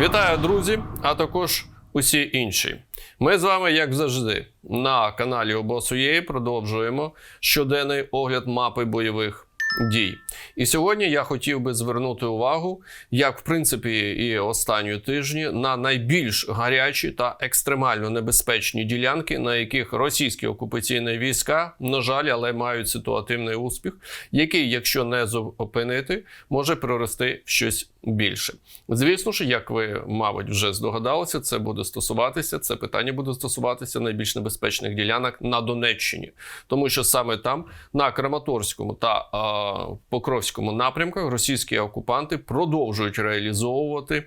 Вітаю, друзі, а також усі інші. Ми з вами, як завжди, на каналі Обосує продовжуємо щоденний огляд мапи бойових дій. І сьогодні я хотів би звернути увагу, як в принципі і останні тижні, на найбільш гарячі та екстремально небезпечні ділянки, на яких російські окупаційні війська, на жаль, але мають ситуативний успіх, який, якщо не зупинити, може прорости в щось більше. Звісно ж, як ви, мабуть, вже здогадалися, це буде стосуватися. Це питання буде стосуватися найбільш небезпечних ділянок на Донеччині, тому що саме там, на Краматорському та е, Покровському напрямках, російські окупанти продовжують реалізовувати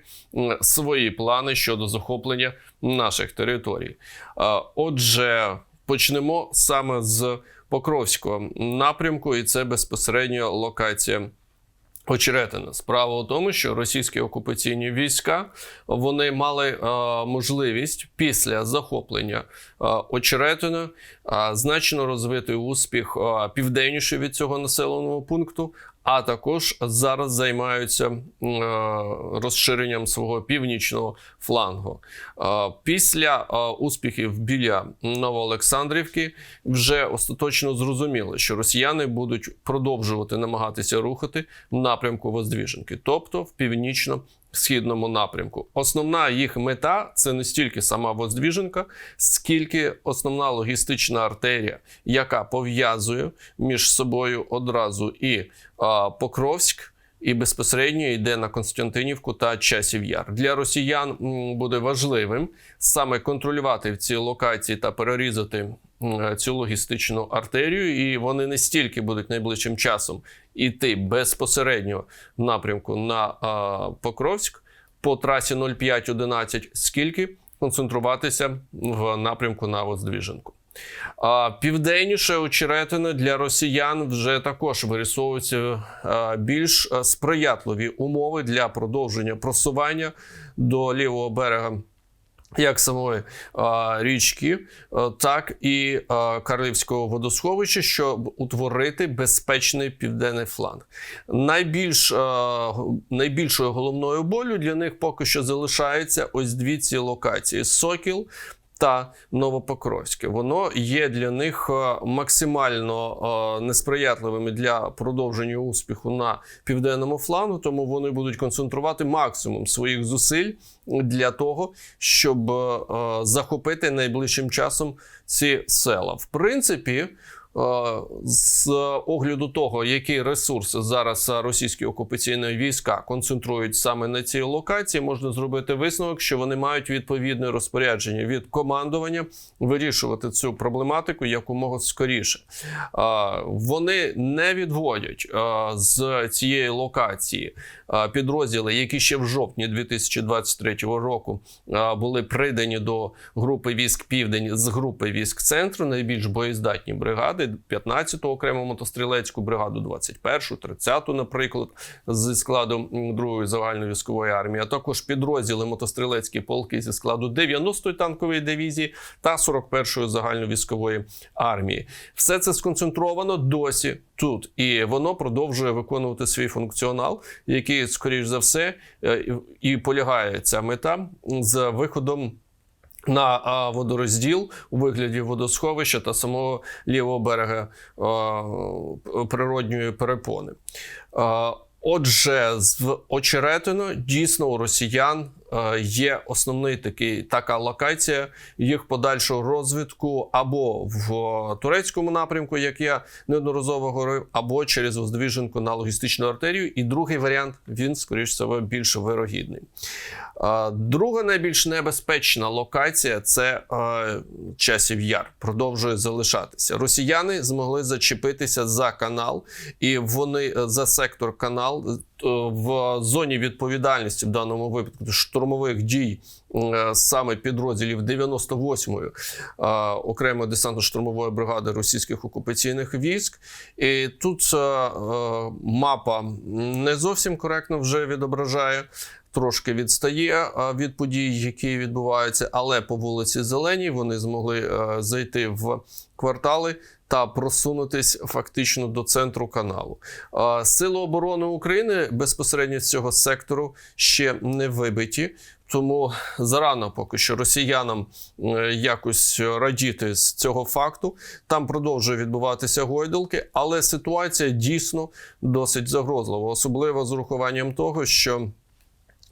свої плани щодо захоплення наших територій. Е, отже, почнемо саме з Покровського напрямку, і це безпосередньо локація. Очеретина. Справа у тому, що російські окупаційні війська вони мали е, можливість після захоплення е, Очеретина е, значно розвити успіх е, південніше від цього населеного пункту. А також зараз займаються е, розширенням свого північного флангу. Е, після е, успіхів біля Новоолександрівки вже остаточно зрозуміло, що росіяни будуть продовжувати намагатися рухати в напрямку Воздвіженки, тобто в північно. Східному напрямку. Основна їх мета це не стільки сама Воздвіженка, скільки основна логістична артерія, яка пов'язує між собою одразу і Покровськ, і безпосередньо йде на Константинівку та Часів Яр. Для росіян буде важливим саме контролювати в цій локації та перерізати цю логістичну артерію, і вони не стільки будуть найближчим часом іти безпосередньо в напрямку на Покровськ по трасі 0511, скільки концентруватися в напрямку на Воздвіженку. Південніше очеретина для росіян вже також вирисовуються більш сприятливі умови для продовження просування до лівого берега. Як самої а, річки, а, так і а, Карлівського водосховища, щоб утворити безпечний південний фланг. Найбільш, а, найбільшою головною болю для них поки що залишається ось дві ці локації: Сокіл та Новопокровське. Воно є для них е, максимально е, несприятливими для продовження успіху на південному флангу, тому вони будуть концентрувати максимум своїх зусиль для того, щоб е, захопити найближчим часом ці села. В принципі. Е, З огляду того, які ресурси зараз російські окупаційні війська концентрують саме на цій локації, можна зробити висновок, що вони мають відповідне розпорядження від командування вирішувати цю проблематику якомога скоріше. Е, Вони не відводять е, з цієї локації підрозділи, які ще в жовтні 2023 року були придані до групи військ Південь з групи військ центру, найбільш боєздатні бригади. 15-ту окрему мотострілецьку бригаду, 21-ту, 30-ту, наприклад, зі складу м, другої загальної військової армії, а також підрозділи мотострілецькі полки зі складу 90-ї танкової дивізії та 41-ї загальновійськової армії. Все це сконцентровано досі тут, і воно продовжує виконувати свій функціонал, який, скоріш за все, е, і полягає ця мета з виходом на водорозділ у вигляді водосховища та самого лівого берега природньої перепони. Отже, з очеретино дійсно у росіян є основний такий така локація їх подальшого розвитку або в турецькому напрямку, як я неодноразово говорив, або через Воздвіженку на логістичну артерію. І другий варіант він, скоріш всього, більш вирогідний. Е, Друга найбільш небезпечна локація це е, часів яр. Продовжує залишатися. Росіяни змогли зачепитися за канал, і вони е, за сектор канал е, в зоні відповідальності в даному випадку штурмових дій е, саме підрозділів 98-ї е, окремої десантно-штурмової бригади російських окупаційних військ. І тут е, е, мапа не зовсім коректно вже відображає. Трошки відстає від подій, які відбуваються, але по вулиці Зеленій вони змогли зайти в квартали та просунутись фактично до центру каналу. Сили оборони України безпосередньо з цього сектору ще не вибиті. Тому зарано поки що росіянам якось радіти з цього факту. Там продовжує відбуватися гойдалки, але ситуація дійсно досить загрозлива, особливо з урахуванням того, що.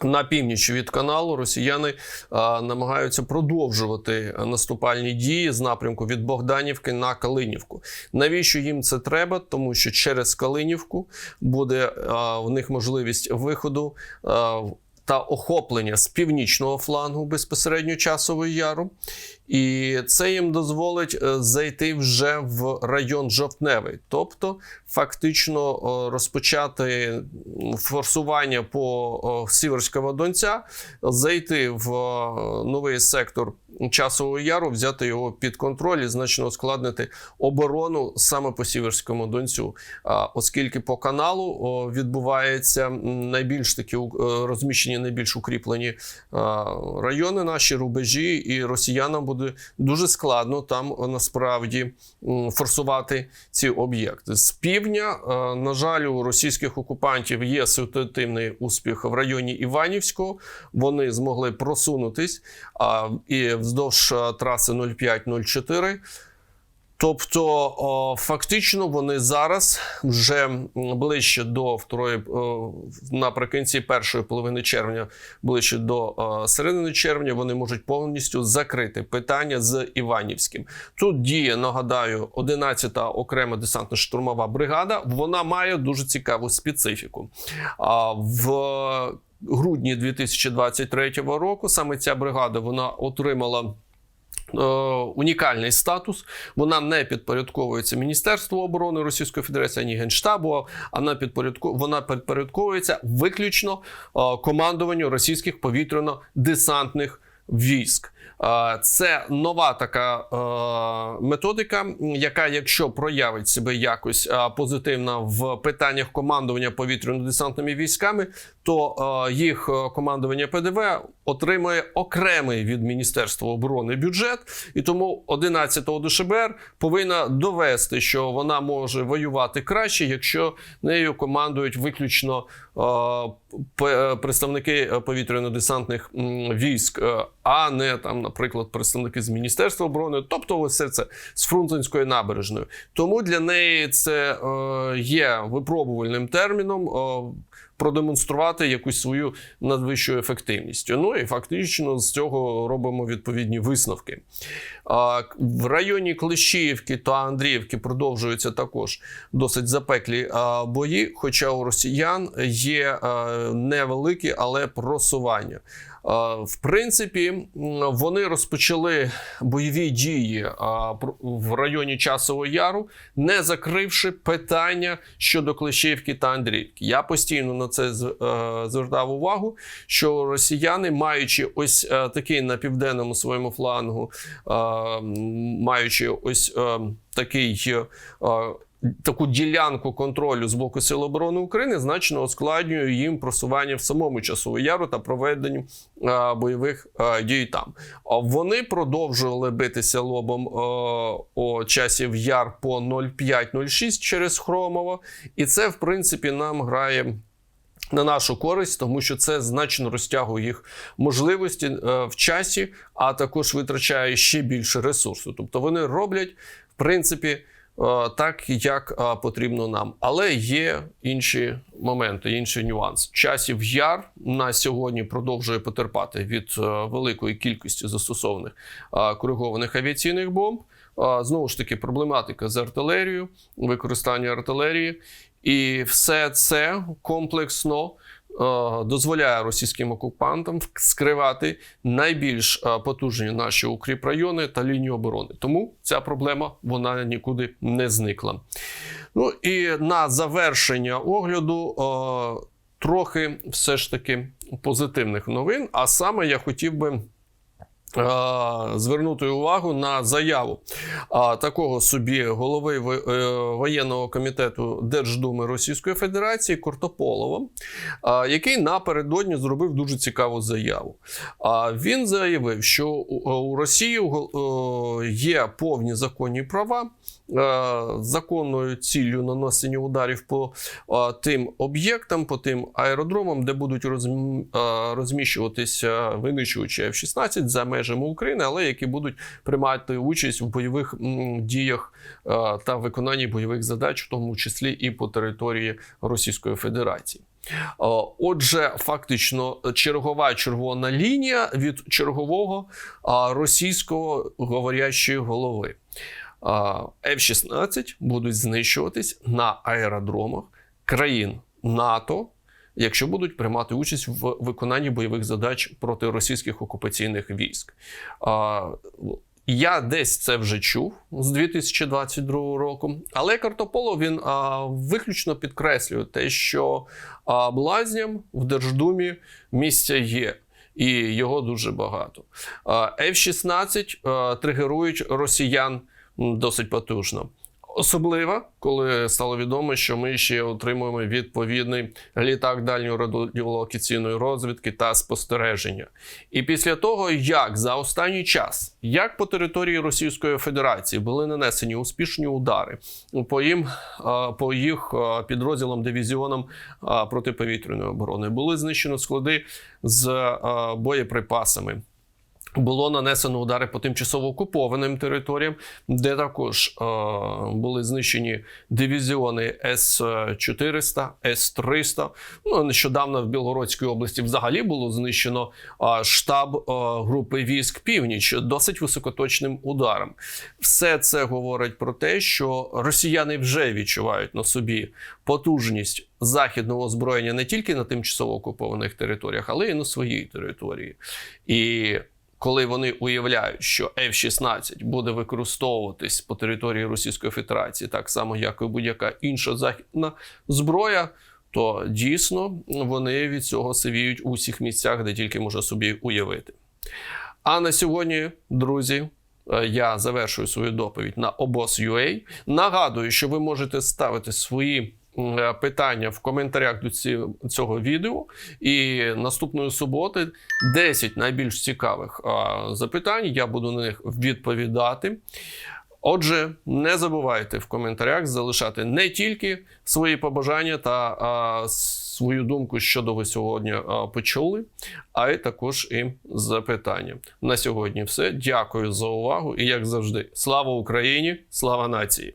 На північ від каналу росіяни а, намагаються продовжувати наступальні дії з напрямку від Богданівки на Калинівку. Навіщо їм це треба? Тому що через Калинівку буде а, в них можливість виходу. А, та охоплення з північного флангу безпосередньо часової яру, і це їм дозволить е, зайти вже в район жовтневий, тобто фактично е, розпочати форсування по е, Сіверського Донця, зайти в новий сектор часового яру, взяти його під контроль і значно ускладнити оборону саме по Сіверському Донцю, оскільки по каналу відбувається найбільш такі розміщені найбільш укріплені райони, наші рубежі, і росіянам буде дуже складно там е, насправді форсувати ці об'єкти. З півдня, е, на жаль, у російських окупантів є ситуативний успіх в районі Іванівського. Вони змогли просунутись і вздовж е, траси 05-04. Тобто, фактично, вони зараз вже ближче до второї наприкінці першої половини червня, ближче до середини червня, вони можуть повністю закрити питання з Іванівським. Тут діє, нагадаю, 11-та окрема десантно-штурмова бригада. Вона має дуже цікаву специфіку. В грудні 2023 року саме ця бригада вона отримала. Е, Унікальний статус, вона не підпорядковується Міністерству оборони Російської Федерації, ані Генштабу. а Вона підпорядковується виключно е, командуванню російських повітряно-десантних військ. Е, Це нова така методика, яка, якщо проявить себе якось позитивно в питаннях командування повітряно-десантними військами, то їх командування ПДВ отримує окремий від Міністерства оборони бюджет, і тому 11-го ДШБР повинна довести, що вона може воювати краще, якщо нею командують виключно е, представники е, повітряно-десантних військ, е, а не там, наприклад, представники з Міністерства оборони, тобто все це з Фрунзенської набережної. Тому для неї це е, є випробувальним терміном. е, Продемонструвати якусь свою надвищу ефективність. Ну і фактично з цього робимо відповідні висновки. В районі Клещіївки та Андріївки продовжуються також досить запеклі бої, хоча у росіян є а, невеликі, але просування. В принципі, вони розпочали бойові дії в районі Часового Яру, не закривши питання щодо Клещіївки та Андріївки. Я постійно на це е, звертав увагу, що росіяни, маючи ось е, такий на південному своєму флангу, е, маючи ось е, такий. е, Таку ділянку контролю з боку Сил оборони України значно ускладнює їм просування в самому часову яру та проведенню е, бойових е, дій там. Вони продовжували битися лобом е, о часів яр по 0,5-0,6 через Хромово, і це в принципі нам грає. На нашу користь, тому що це значно розтягує їх можливості е, в часі, а також витрачає ще більше ресурсу. Тобто вони роблять, в принципі, е, так, як е, потрібно нам. Але є інші моменти, інший нюанс. Часів яр на сьогодні продовжує потерпати від великої кількості застосованих коригованих авіаційних бомб. Знову ж таки, проблематика з артилерією, використання артилерії. І все це комплексно е, дозволяє російським окупантам скривати найбільш е, потужні наші укріпрайони та лінію оборони. Тому ця проблема вона нікуди не зникла. Ну і на завершення огляду. е, Трохи все ж таки позитивних новин. А саме я хотів би звернути увагу на заяву такого собі голови е, воєнного комітету Держдуми Російської Федерації Кортополова, який напередодні зробив дуже цікаву заяву. Він заявив, що у Росії є повні законні права. Е, Законною ціллю нанесення ударів по е, тим об'єктам, по тим аеродромам, де будуть е, розміщуватися винищувачі F-16 за межами України, але які будуть приймати участь в бойових діях та виконанні бойових задач, в тому числі і по території Російської Федерації. Отже, фактично, чергова червона лінія від чергового російського говорящої голови. А, F-16 будуть знищуватись на аеродромах країн НАТО, якщо будуть приймати участь в виконанні бойових задач проти російських окупаційних військ. Я десь це вже чув з 2022 року, але Картополов він а, виключно підкреслює те, що а, блазням в Держдумі місця є. І його дуже багато. А, F-16 а, тригерують росіян досить потужно. Особливо, коли стало відомо, що ми ще отримуємо відповідний літак дальньої радіолокаційної розвідки та спостереження. І після того, як за останній час, як по території Російської Федерації були нанесені успішні удари по їм, по їх підрозділам дивізіонам протиповітряної оборони, були знищені склади з боєприпасами. Було нанесено удари по тимчасово окупованим територіям, де також е, були знищені дивізіони С-400, С-300. Ну, нещодавно в Білгородській області взагалі було знищено е, штаб е, групи військ Північ досить високоточним ударом. Все це говорить про те, що росіяни вже відчувають на собі потужність західного озброєння не тільки на тимчасово окупованих територіях, але й на своїй території. І коли вони уявляють, що F-16 буде використовуватись по території Російської Федерації, так само як і будь-яка інша західна зброя, то дійсно вони від цього сивіють у всіх місцях, де тільки може собі уявити. А на сьогодні, друзі, е, я завершую свою доповідь на обоз.ua. Нагадую, що ви можете ставити свої питання в коментарях до цього відео. І наступної суботи 10 найбільш цікавих запитань. Я буду на них відповідати. Отже, не забувайте в коментарях залишати не тільки свої побажання та а, свою думку, що до ви сьогодні а, почули, а й також і запитання. На сьогодні все. Дякую за увагу і як завжди, слава Україні, слава нації!